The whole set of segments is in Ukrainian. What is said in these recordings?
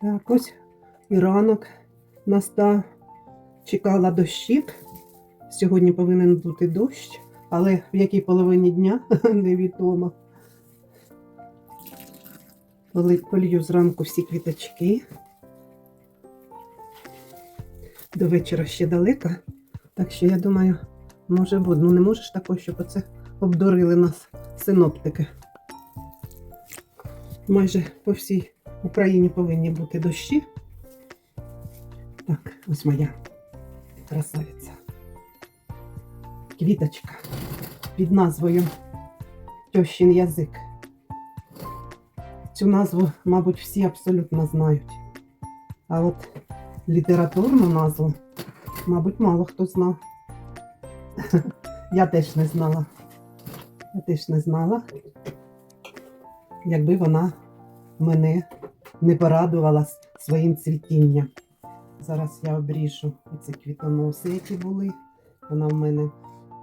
Так, ось і ранок настав. Чекала дощик. Сьогодні повинен бути дощ, але в якій половині дня невідомо. Полью зранку всі квіточки. До вечора ще далеко. Так що я думаю, може буде. Ну не можеш такого, щоб оце обдурили нас синоптики. Майже по всій Україні повинні бути дощі. Так, ось моя красавиця. Квіточка під назвою Тьощин язик. Цю назву, мабуть, всі абсолютно знають. А от літературну назву, мабуть, мало хто знав. Я теж не знала. Я теж не знала, якби вона мене не порадувала своїм цвітінням. Зараз я обріжу оці квітоноси, які були. Вона в мене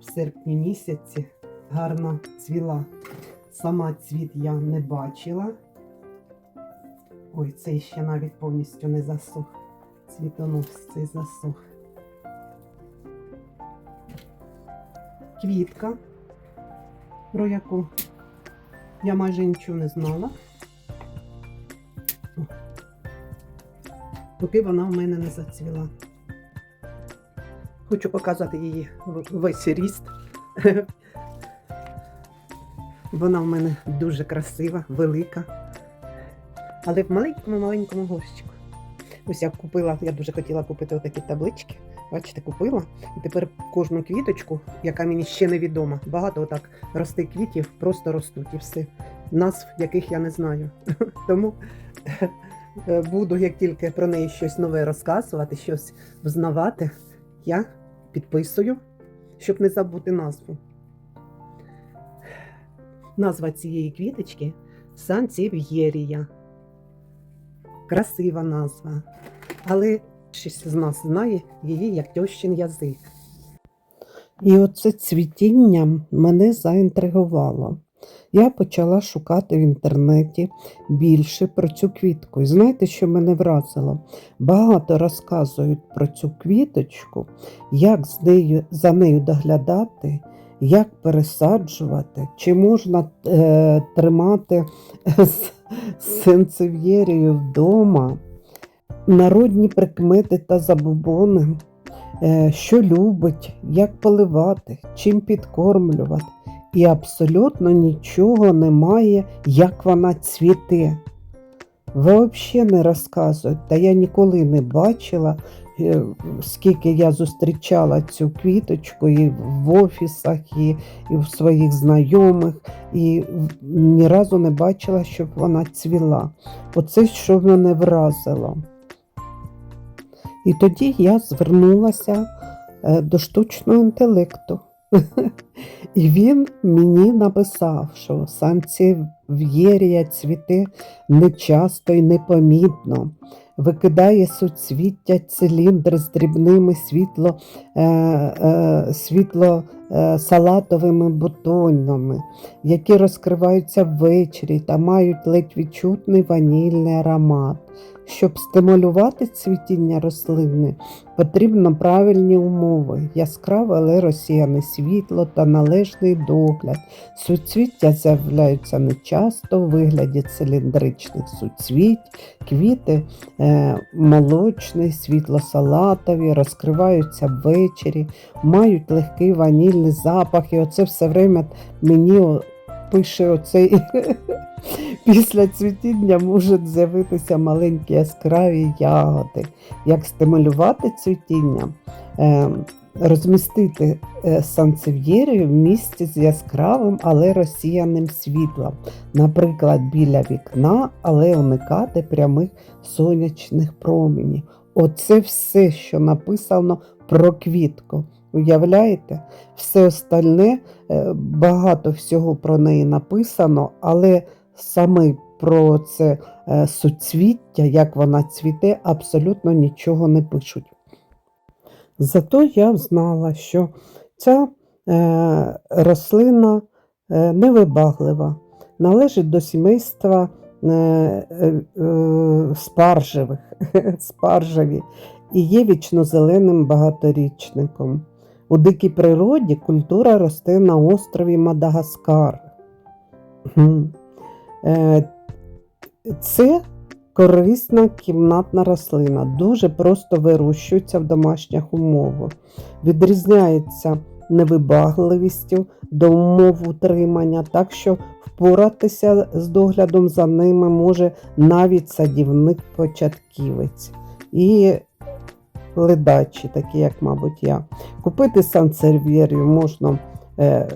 в серпні місяці гарно цвіла. Сама цвіт я не бачила. Ой, цей ще навіть повністю не засух. Цвітонос цей засух. Квітка, про яку я майже нічого не знала. Поки вона в мене не зацвіла. Хочу показати її весь ріст. Вона в мене дуже красива, велика. Але в маленькому-маленькому горщику. Ось я купила, я дуже хотіла купити отакі таблички. Бачите, купила. І тепер кожну квіточку, яка мені ще невідома, багато отак рости квітів, просто ростуть і все. Назв, яких я не знаю. Тому буду, як тільки про неї щось нове розказувати, щось взнавати, я підписую, щоб не забути назву. Назва цієї квіточки Санців'єрія. Красива назва. Але більшість з нас знає її як тьощин язик. І оце цвітіння мене заінтригувало. Я почала шукати в інтернеті більше про цю квітку. І знаєте, що мене вразило? Багато розказують про цю квіточку, як з нею, за нею доглядати, як пересаджувати, чи можна е, тримати сенцев'єрію вдома, народні прикмети та забобони, е, що любить, як поливати, чим підкормлювати. І абсолютно нічого немає, як вона цвіте. Взагалі не розказують, та я ніколи не бачила, е, скільки я зустрічала цю квіточку і в офісах, і, і в своїх знайомих, і ні разу не бачила, щоб вона цвіла. Оце що мене вразило. І тоді я звернулася е, до штучного інтелекту. І він мені написав, що санців'єрія цвіте нечасто і непомітно, викидає суцвіття циліндри з дрібними світло, е, е, світло салатовими бутонами, які розкриваються ввечері та мають ледь відчутний ванільний аромат. Щоб стимулювати цвітіння рослини, потрібно правильні умови, яскраве, але розсіяне світло та належний догляд. Суцвіття з'являються нечасто у вигляді циліндричних суцвіть, квіти е, молочні, світло-салатові, розкриваються ввечері, мають легкий ванільний запах. І оце все время мені пише оцей. Після цвітіння можуть з'явитися маленькі яскраві ягоди. Як стимулювати цвітіння? Е, розмістити е, санцев'єрію в місці з яскравим, але розсіяним світлом, наприклад, біля вікна, але уникати прямих сонячних промінів. Оце все, що написано про квітку. Уявляєте? Все остальне, е, багато всього про неї написано, але саме про це е, суцвіття, як вона цвіте, абсолютно нічого не пишуть. Зато я знала, що ця е, рослина невибаглива, належить до сімейства спаржевих, спаржеві і є вічнозеленим багаторічником. У дикій природі культура росте на острові Мадагаскар. Е, Це корисна кімнатна рослина, дуже просто вирощується в домашніх умовах. Відрізняється невибагливістю до умов утримання, так що впоратися з доглядом за ними може навіть садівник-початківець і ледачі, такі як, мабуть, я. Купити сансервєрію можна е,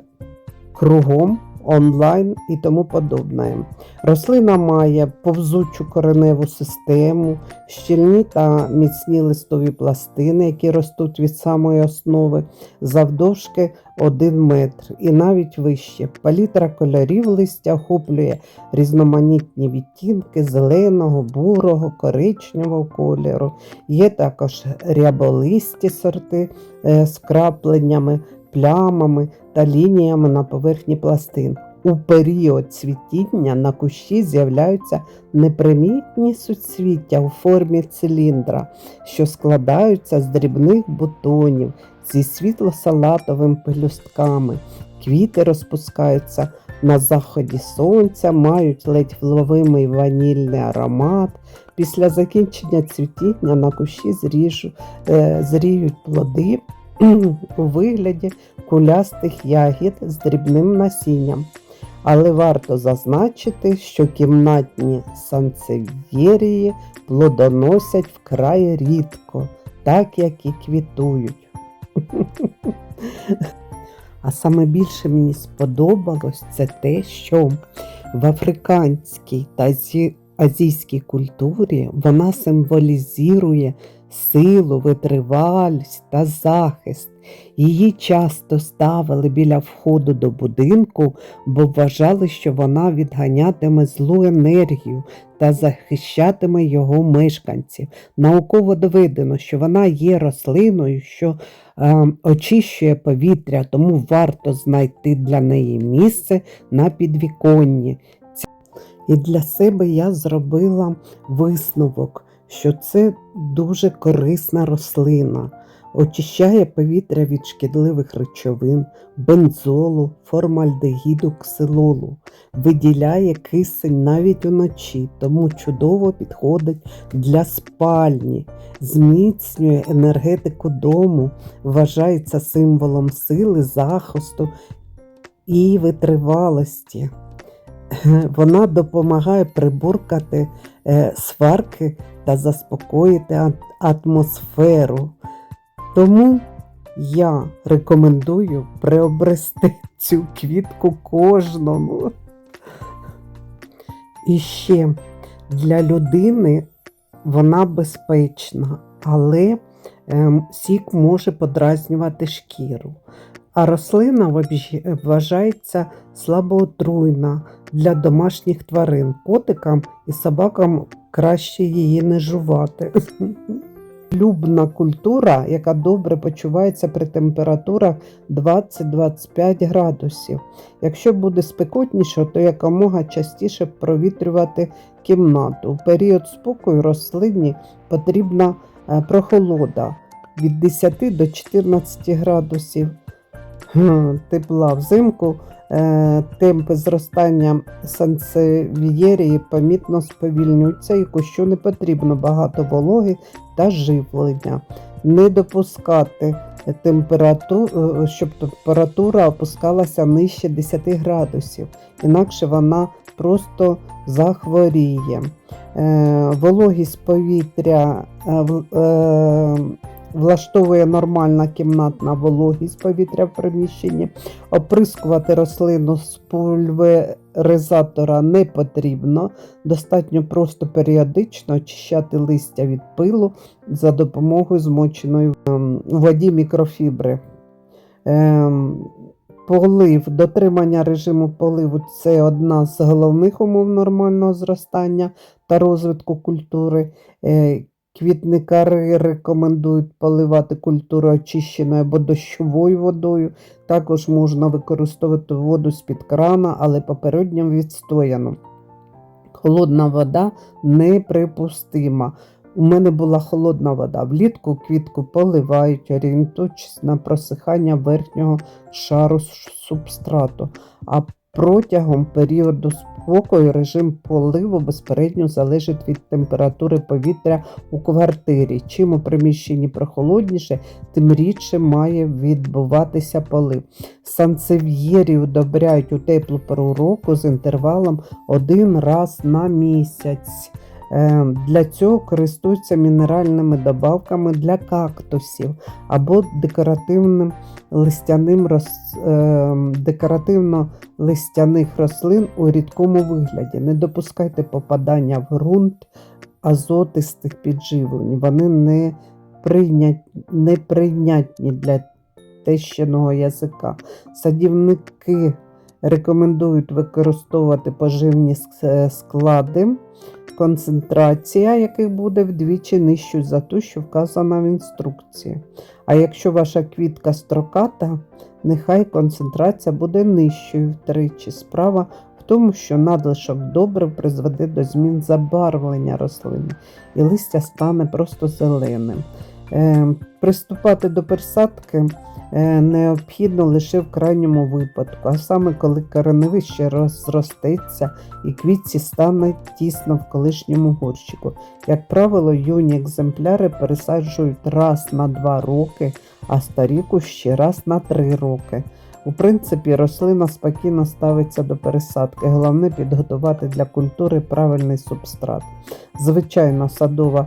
кругом, онлайн і тому подобне. Рослина має повзучу кореневу систему, щільні та міцні листові пластини, які ростуть від самої основи, завдовжки 1 метр і навіть вище. Палітра кольорів листя охоплює різноманітні відтінки зеленого, бурого, коричневого кольору. Є також ряболисті сорти е, з крапленнями, плямами та лініями на поверхні пластин. У період цвітіння на кущі з'являються непримітні суцвіття у формі циліндра, що складаються з дрібних бутонів зі світло-салатовими пелюстками. Квіти розпускаються на заході сонця, мають ледь вловимий ванільний аромат. Після закінчення цвітіння на кущі зріжу, е, зріють плоди у вигляді кулястих ягід з дрібним насінням. Але варто зазначити, що кімнатні санцев'єрії плодоносять вкрай рідко, так як і квітують. А саме більше мені сподобалось це те, що в африканській та азійській культурі вона символізує силу, витривалість та захист. Її часто ставили біля входу до будинку, бо вважали, що вона відганятиме злу енергію та захищатиме його мешканців. Науково доведено, що вона є рослиною, що е, очищує повітря, тому варто знайти для неї місце на підвіконні. І для себе я зробила висновок, що це дуже корисна рослина. Очищає повітря від шкідливих речовин, бензолу, формальдегіду, ксилолу, виділяє кисень навіть уночі, тому чудово підходить для спальні, зміцнює енергетику дому, вважається символом сили, захисту і витривалості. Вона допомагає прибуркати сварки та заспокоїти атмосферу. Тому я рекомендую приобрести цю квітку кожному. І ще для людини вона безпечна, але ем, сік може подразнювати шкіру. А рослина вважається слабоотруйна для домашніх тварин. Котикам і собакам краще її не жувати. Любна культура, яка добре почувається при температурах 20-25 градусів. Якщо буде спекотніше, то якомога частіше провітрювати кімнату. У період спокою рослині потрібна е, прохолода від 10 до 14 градусів тепла взимку. е, Темпи зростання сансевієрії помітно сповільнюються і кущу не потрібно багато вологи та живлення. Не допускати температуру, щоб температура опускалася нижче 10 градусів, інакше вона просто захворіє. Е, Вологість повітря е, е, влаштовує нормальна кімнатна вологість повітря в приміщенні. Оприскувати рослину з пульверизатора не потрібно. Достатньо просто періодично очищати листя від пилу за допомогою змоченої ем, воді мікрофібри. Ем, Полив, дотримання режиму поливу це одна з головних умов нормального зростання та розвитку культури. Квітникари рекомендують поливати культуру очищеною або дощовою водою. Також можна використовувати воду з-під крана, але попередньо відстояну. Холодна вода неприпустима. У мене була холодна вода. Влітку квітку поливають, орієнтуючись на просихання верхнього шару субстрату. А протягом періоду спокою режим поливу безпередньо залежить від температури повітря у квартирі. Чим у приміщенні прохолодніше, тим рідше має відбуватися полив. Санцев'єрі удобряють у теплу пору року з інтервалом один раз на місяць. Е, Для цього користуються мінеральними добавками для кактусів або декоративним листяним роз, е, декоративно-листяних рослин у рідкому вигляді. Не допускайте попадання в ґрунт азотистих підживлень. Вони не, прийнят, неприйнятні для тещиного язика. Садівники рекомендують використовувати поживні склади концентрація яких буде вдвічі нижчою за ту, що вказана в інструкції. А якщо ваша квітка строката, нехай концентрація буде нижчою втричі. Справа в тому, що надлишок добрив призведе до змін забарвлення рослини, і листя стане просто зеленим. Е, приступати до пересадки е, необхідно лише в крайньому випадку, а саме коли кореневище розростеться і квітці стане тісно в колишньому горщику. Як правило, юні екземпляри пересаджують раз на два роки, а старі кущі раз на три роки. У принципі, рослина спокійно ставиться до пересадки. Головне підготувати для культури правильний субстрат. Звичайно, садова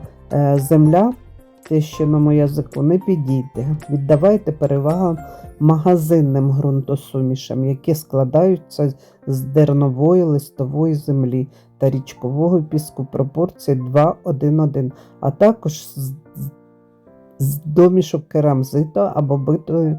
е, тещиному язику не підійде. Віддавайте перевагу магазинним ґрунтосумішам, які складаються з дернової листової землі та річкового піску пропорції 2-1-1, а також з, з домішок керамзиту або битої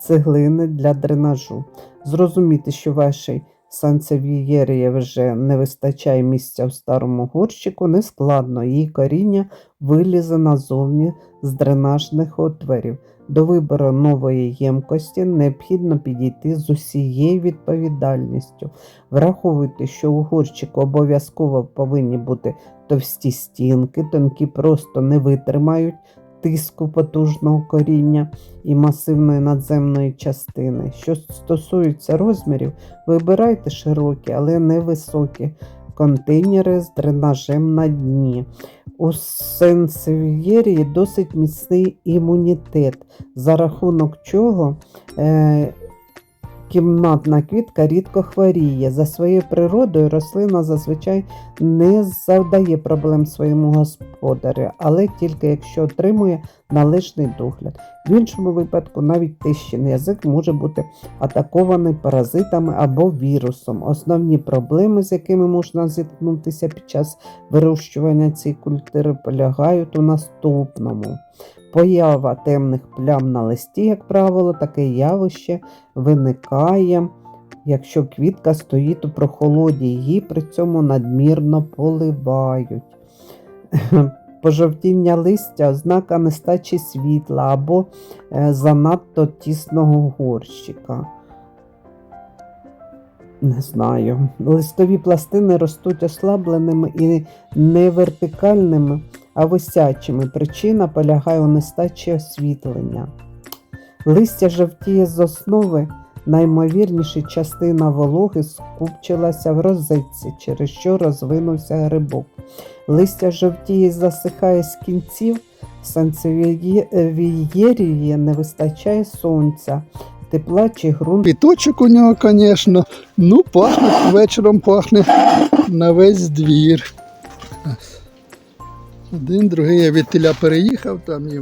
цеглини для дренажу. Зрозуміти, що вашій санцевієрії вже не вистачає місця в старому горщику, нескладно. Її коріння вилізе назовні з дренажних отворів. До вибору нової ємкості необхідно підійти з усією відповідальністю. Враховуйте, що у горщику обов'язково повинні бути товсті стінки, тонкі просто не витримають тиску потужного коріння і масивної надземної частини. Що стосується розмірів, вибирайте широкі, але не високі контейнери з дренажем на дні. У сенсев'єрії досить міцний імунітет, за рахунок чого е, кімнатна квітка рідко хворіє. За своєю природою рослина зазвичай не завдає проблем своєму господарю, але тільки якщо отримує належний догляд. В іншому випадку навіть тищин язик може бути атакований паразитами або вірусом. Основні проблеми, з якими можна зіткнутися під час вирощування цієї культури, полягають у наступному. Поява темних плям на листі, як правило, таке явище виникає, якщо квітка стоїть у прохолоді, її при цьому надмірно поливають. Пожовтіння листя ознака нестачі світла або е, занадто тісного горщика. Не знаю. Листові пластини ростуть ослабленими і не вертикальними, а висячими. Причина полягає у нестачі освітлення. Листя жовтіє з основи, наймовірніше частина вологи скупчилася в розетці, через що розвинувся грибок. Листя жовтіє засихає з кінців, санцевієрії не вистачає сонця, тепла чи ґрунт Піточок у нього, звісно. Ну, пахне, вечором пахне на весь двір. Один, другий я від теля переїхав, там і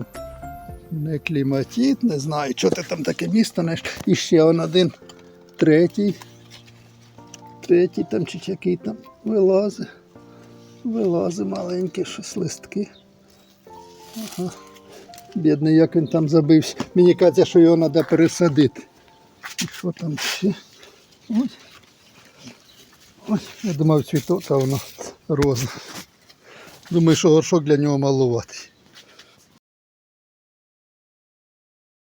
не кліматіт, не знаю, що ти там таке місто знаєш. І ще он один, третій. Третій там чи який там вилазить. Вилазить маленький щось листки. Ага. Бідний, як він там забився. Мені кажеться, що його треба пересадити. І що там ще? Ось. Ось, я думав, цвіток, а воно роза. Думаю, що горшок для нього малуватий.